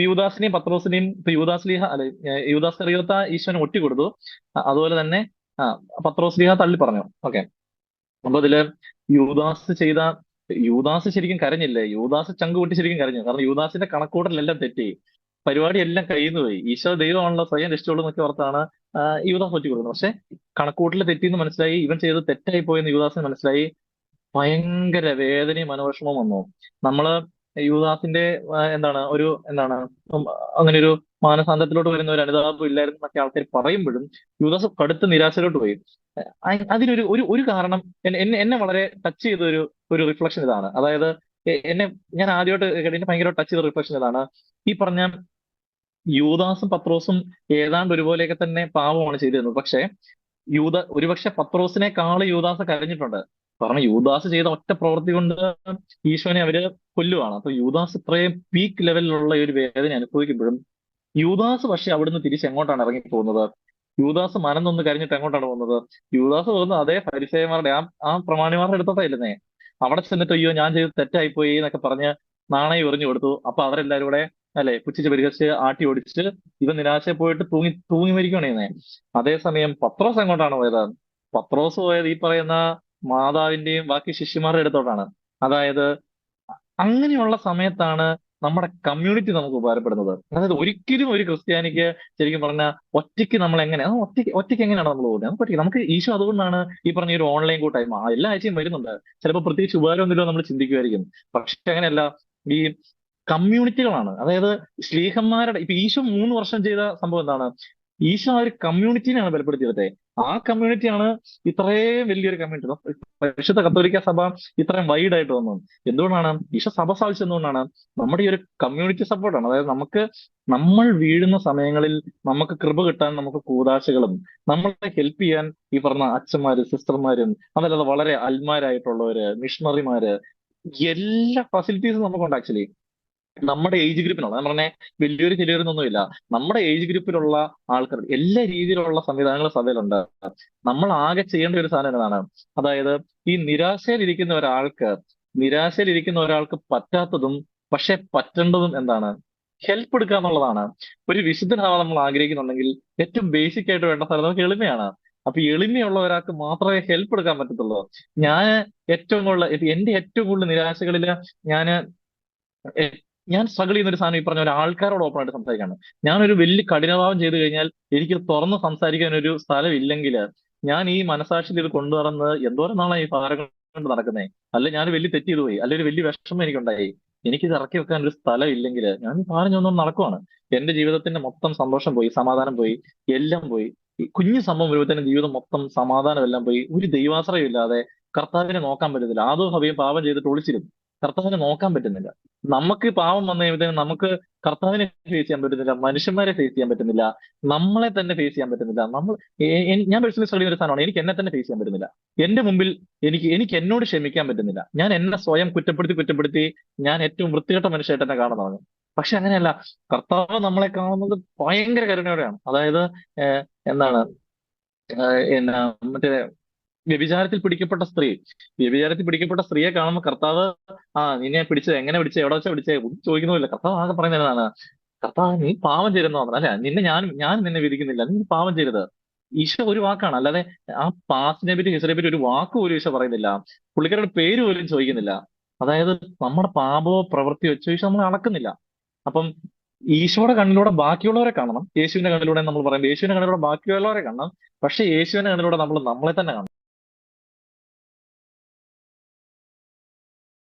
യൂദാസിനെയും പത്രോസിനെയും ഇപ്പൊ യൂദാസ് ലീഹ അല്ലെ യുവദാസ് കറിയോത്ത ഈശോനെ ഒറ്റി കൊടുത്തു അതുപോലെ തന്നെ ആ പത്രോസ് ലീഹ തള്ളി പറഞ്ഞു. ഓക്കെ. അപ്പൊ ഇതിൽ യൂദാസ് ചെയ്ത യൂദാസ് ശരിക്കും കരഞ്ഞില്ലേ? യൂദാസ് ചങ്ക് പൊട്ടി ശരിക്കും കരഞ്ഞു. കാരണം യൂദാസിന്റെ കണക്കൂട്ടലെല്ലാം തെറ്റി. പരിപാടി എല്ലാം കഴിയുന്നു പോയി. ഈശോ ദൈവമാണല്ലോ സ്വയം രക്ഷിച്ചോളൂ എന്നൊക്കെ ഓർത്താണ് യുവദാസ് യൂദാസ് ഒറ്റിക്കൊടുക്കുന്നത് പക്ഷെ കണക്കൂട്ടിൽ തെറ്റിയെന്ന് മനസ്സിലായി ഇവൻ ചെയ്ത് തെറ്റായി പോയെന്ന് യൂദാസിന് മനസ്സിലായി. ഭയങ്കര വേദനയും മനോവിഷമവും വന്നു. നമ്മൾ യൂദാസിന്റെ ആ, എന്താണ് ഒരു എന്താണ് അങ്ങനെ ഒരു മാനസാന്തരത്തിലോട്ട് വരുന്ന ഒരു അനുതാപം ഇല്ലായിരുന്നു എന്നൊക്കെ ആൾക്കാർ പറയുമ്പോഴും യുവദാസ് കടുത്ത നിരാശയിലോട്ട് പോയി. അതിനൊരു ഒരു ഒരു കാരണം എന്നെ എന്നെ വളരെ ടച്ച് ചെയ്ത ഒരു ഒരു റിഫ്ലക്ഷൻ ഇതാണ്. അതായത് എന്നെ ഞാൻ ആദ്യമായിട്ട് കേട്ടതിന് ഭയങ്കര ടച്ച് ചെയ്ത റിഫ്ലക്ഷൻ ഇതാണ്. ഈ പറഞ്ഞ യൂദാസും പത്രോസും ഏതാണ്ട് ഒരുപോലെയൊക്കെ തന്നെ പാവമാണ് ചെയ്തിരുന്നത്. പക്ഷേ യൂത ഒരുപക്ഷെ പത്രോസിനെക്കാൾ യൂദാസ് കരഞ്ഞിട്ടുണ്ട്. കാരണം യൂദാസ് ചെയ്ത ഒറ്റ പ്രവൃത്തി കൊണ്ട് ഈശോനെ അവർ കൊല്ലുവാണ്. അപ്പൊ യൂദാസ് ഇത്രയും പീക്ക് ലെവലിലുള്ള ഒരു വേദന അനുഭവിക്കുമ്പോഴും യൂദാസ് പക്ഷെ അവിടുന്ന് തിരിച്ച് എങ്ങോട്ടാണ് ഇറങ്ങി പോകുന്നത് യൂദാസ് മനം നൊന്ന് കരഞ്ഞിട്ട് എങ്ങോട്ടാണ് പോകുന്നത്? യൂദാസ് പോകുന്നത് അതേ പരിസയമാരുടെ ആ ആ പ്രമാണിമാരുടെ അടുത്തോട്ടായിരുന്നേ അവിടെ ചെന്നിട്ട് അയ്യോ ഞാൻ ചെയ്ത് തെറ്റായിപ്പോയി എന്നൊക്കെ പറഞ്ഞ് നാണയം എറിഞ്ഞു കൊടുത്തു. അപ്പൊ അവരെല്ലാവരും കൂടെ അല്ലെ പുച്ഛിച്ച് പരിഹസിച്ച് ആട്ടി ഓടിച്ച് ഇവ നിരാശ പോയിട്ട് തൂങ്ങി തൂങ്ങി മരിക്കുകയാണ് ചെയ്യുന്നത് അതേസമയം പത്രോസ് എങ്ങോട്ടാണ് പോയത്? പത്രോസ് പോയത് ഈ പറയുന്ന മാതാവിന്റെയും ബാക്കി ശിഷ്യന്മാരുടെ അടുത്തോട്ടാണ്. അതായത് അങ്ങനെയുള്ള സമയത്താണ് നമ്മുടെ കമ്മ്യൂണിറ്റി നമുക്ക് ഉപകാരപ്പെടുന്നത്. അതായത് ഒരിക്കലും ഒരു ക്രിസ്ത്യാനിക്ക് ശരിക്കും പറഞ്ഞ ഒറ്റയ്ക്ക് നമ്മൾ എങ്ങനെ ഒറ്റയ്ക്ക് ഒറ്റയ്ക്ക് എങ്ങനെയാണ് നമ്മൾ പോകുന്നത്? നമുക്ക് ഒറ്റയ്ക്ക് നമുക്ക് ഈശോ അതുകൊണ്ടാണ് ഈ പറഞ്ഞ ഒരു ഓൺലൈൻ കൂട്ടായ്മ. എല്ലാ ആഴ്ചയും വരുന്നുണ്ട്. ചിലപ്പോൾ പ്രത്യേകിച്ച് ഉപകാരമൊന്നുമില്ലോ നമ്മൾ ചിന്തിക്കുമായിരിക്കും. പക്ഷെ അങ്ങനെയല്ല ഈ കമ്മ്യൂണിറ്റികളാണ് അതായത് ശ്ലീഹന്മാരുടെ ഇപ്പൊ ഈശോ മൂന്ന് വർഷം ചെയ്ത സംഭവം എന്താണ്? ഈശോ ഒരു കമ്മ്യൂണിറ്റിനെയാണ് ബലപ്പെടുത്തിയെടുത്തത് ആ കമ്മ്യൂണിറ്റിയാണ് ഇത്രയും വലിയൊരു കമ്മ്യൂണിറ്റി. പരിശുദ്ധ കത്തോലിക്ക സഭ ഇത്രയും വൈഡ് ആയിട്ട് വന്നത് എന്തുകൊണ്ടാണ്? ഈശോ സഭ സ്ഥാപിച്ചത് എന്തുകൊണ്ടാണ് നമ്മുടെ ഈ ഒരു കമ്മ്യൂണിറ്റി സപ്പോർട്ടാണ് അതായത് നമുക്ക് നമ്മൾ വീഴുന്ന സമയങ്ങളിൽ നമുക്ക് കൃപ കിട്ടാൻ നമുക്ക് കൂതാശകളും നമ്മളെ ഹെൽപ്പ് ചെയ്യാൻ ഈ പറഞ്ഞ അച്ഛന്മാര് സിസ്റ്റർമാരും അതല്ലാതെ വളരെ അൽമാരായിട്ടുള്ളവര് മിഷണറിമാര് എല്ലാ ഫെസിലിറ്റീസും നമുക്കുണ്ട് ആക്ച്വലി നമ്മുടെ ഏജ് ഗ്രൂപ്പിനുള്ള ഞാൻ പറഞ്ഞ വലിയൊരു ചെറിയൊരുന്നൊന്നുമില്ല നമ്മുടെ ഏജ് ഗ്രൂപ്പിലുള്ള ആൾക്കാർ എല്ലാ രീതിയിലുള്ള സംവിധാനങ്ങളും സഭയിലുണ്ട്. നമ്മൾ ആകെ ചെയ്യേണ്ട ഒരു സാധനം എന്താണ് അതായത് ഈ നിരാശയിലിരിക്കുന്ന ഒരാൾക്ക് നിരാശയിലിരിക്കുന്ന ഒരാൾക്ക് പറ്റാത്തതും പക്ഷെ പറ്റേണ്ടതും എന്താണ്? ഹെൽപ്പ് എടുക്കുക എന്നുള്ളതാണ്. ഒരു വിശുദ്ധനാവാൻ നമ്മൾ ആഗ്രഹിക്കുന്നുണ്ടെങ്കിൽ ഏറ്റവും ബേസിക് ആയിട്ട് വേണ്ട സ്ഥലം നമുക്ക് എളിമയാണ്. അപ്പൊ എളിമയുള്ള ഒരാൾക്ക് മാത്രമേ ഹെൽപ്പ് എടുക്കാൻ പറ്റത്തുള്ളൂ. ഞാൻ ഏറ്റവും കൂടുതൽ എന്റെ ഏറ്റവും കൂടുതൽ നിരാശകളിൽ എ- ഞാൻ സ്ട്രഗിൾ ചെയ്യുന്ന ഒരു സാധനം ഈ പറഞ്ഞ ഒരു ആൾക്കാരോട് ഓപ്പൺ ആയിട്ട് സംസാരിക്കാണ് ഞാനൊരു വലിയ കഠിനഭാവം ചെയ്തു കഴിഞ്ഞാൽ എനിക്ക് തുറന്ന് സംസാരിക്കാൻ ഒരു സ്ഥലം ഇല്ലെങ്കിൽ ഞാൻ ഈ മനസാക്ഷിയിൽ ഇത് കൊണ്ടു നടന്ന് എന്തോരം നാളാണ് ഈ ഭാരങ്ങൾ കൊണ്ട് നടക്കുന്നേ? അല്ലെ ഞാൻ വലിയ തെറ്റ് ചെയ്തു പോയി. അല്ലെ ഒരു വലിയ വിഷമം എനിക്കുണ്ടായി. ഇത് ഇറക്കി വെക്കാൻ ഒരു സ്ഥലം ഇല്ലെങ്കിൽ ഞാൻ ചൊന്നും നടക്കുവാണ്. എന്റെ ജീവിതത്തിന്റെ മൊത്തം സന്തോഷം പോയി സമാധാനം പോയി എല്ലാം പോയി. കുഞ്ഞു സംഭവം വരുമ്പോഴത്തേനും ജീവിതം മൊത്തം സമാധാനം എല്ലാം പോയി. ഒരു ദൈവാശ്രയം ഇല്ലാതെ കർത്താവിനെ നോക്കാൻ പറ്റത്തില്ല. ആദോ ഹവിയും പാപം ചെയ്തിട്ട് ഒളിച്ചിരുന്നു. കർത്താവിനെ നോക്കാൻ പറ്റുന്നില്ല. നമുക്ക് പാവം വന്നു കഴിയുമ്പോൾ നമുക്ക് കർത്താവിനെ ഫേസ് ചെയ്യാൻ പറ്റുന്നില്ല മനുഷ്യന്മാരെ ഫേസ് ചെയ്യാൻ പറ്റുന്നില്ല നമ്മളെ തന്നെ ഫേസ് ചെയ്യാൻ പറ്റുന്നില്ല. നമ്മൾ ഞാൻ പേഴ്സണലി സ്റ്റഡി ഒരു സാധനമാണ് എനിക്ക് എന്നെ തന്നെ ഫേസ് ചെയ്യാൻ പറ്റുന്നില്ല. എന്റെ മുമ്പിൽ എനിക്ക് എനിക്ക് എന്നോട് ക്ഷമിക്കാൻ പറ്റുന്നില്ല. ഞാൻ എന്നെ സ്വയം കുറ്റപ്പെടുത്തി കുറ്റപ്പെടുത്തി ഞാൻ ഏറ്റവും വൃത്തികെട്ട മനുഷ്യരായിട്ട് തന്നെ കാണുന്നതാണ് പക്ഷെ അങ്ങനെയല്ല കർത്താവ് നമ്മളെ കാണുന്നത് ഭയങ്കര കരുണയോടെയാണ്. അതായത് എന്താണ് എന്നാ മറ്റേ വ്യഭിചാരത്തിൽ പിടിക്കപ്പെട്ട സ്ത്രീ. വ്യഭിചാരത്തിൽ പിടിക്കപ്പെട്ട സ്ത്രീയെ കാണുമ്പോൾ കർത്താവ് ആ നിന്നെ പിടിച്ചത് എങ്ങനെ പിടിച്ചത് എവിടെ വെച്ചാ പിടിച്ചേ ഒന്നും ചോദിക്കുന്നില്ല കർത്താവ് ആകെ പറയുന്നത് എന്താണ്? കർത്താവ് നീ പാവം ചെയ്തെന്ന് അല്ല? നിന്നെ ഞാൻ ഞാൻ നിന്നെ വിധിക്കുന്നില്ല. നീ പാവം ചെയ്തത്. ഈശോ ഒരു വാക്കാണ്. അല്ലാതെ ആ പാസിനെ പറ്റി ഹിസ്റ്ററിയെ പറ്റി ഒരു വാക്ക് പോലും ഈശോ പറയുന്നില്ല. പുള്ളിക്കാരുടെ പേര് പോലും ചോദിക്കുന്നില്ല. അതായത് നമ്മുടെ പാപമോ വെച്ചോ ഈശോ നമ്മളെ അളക്കുന്നില്ല. അപ്പം ഈശോയുടെ കണ്ണിലൂടെ ബാക്കിയുള്ളവരെ കാണണം. യേശുവിന്റെ കണ്ണിലൂടെ നമ്മൾ പറയുമ്പോൾ യേശുവിന്റെ കണ്ണിലൂടെ ബാക്കിയുള്ളവരെ കാണണം. പക്ഷെ യേശുവിന്റെ കണ്ണിലൂടെ നമ്മൾ നമ്മളെ തന്നെ കാണണം.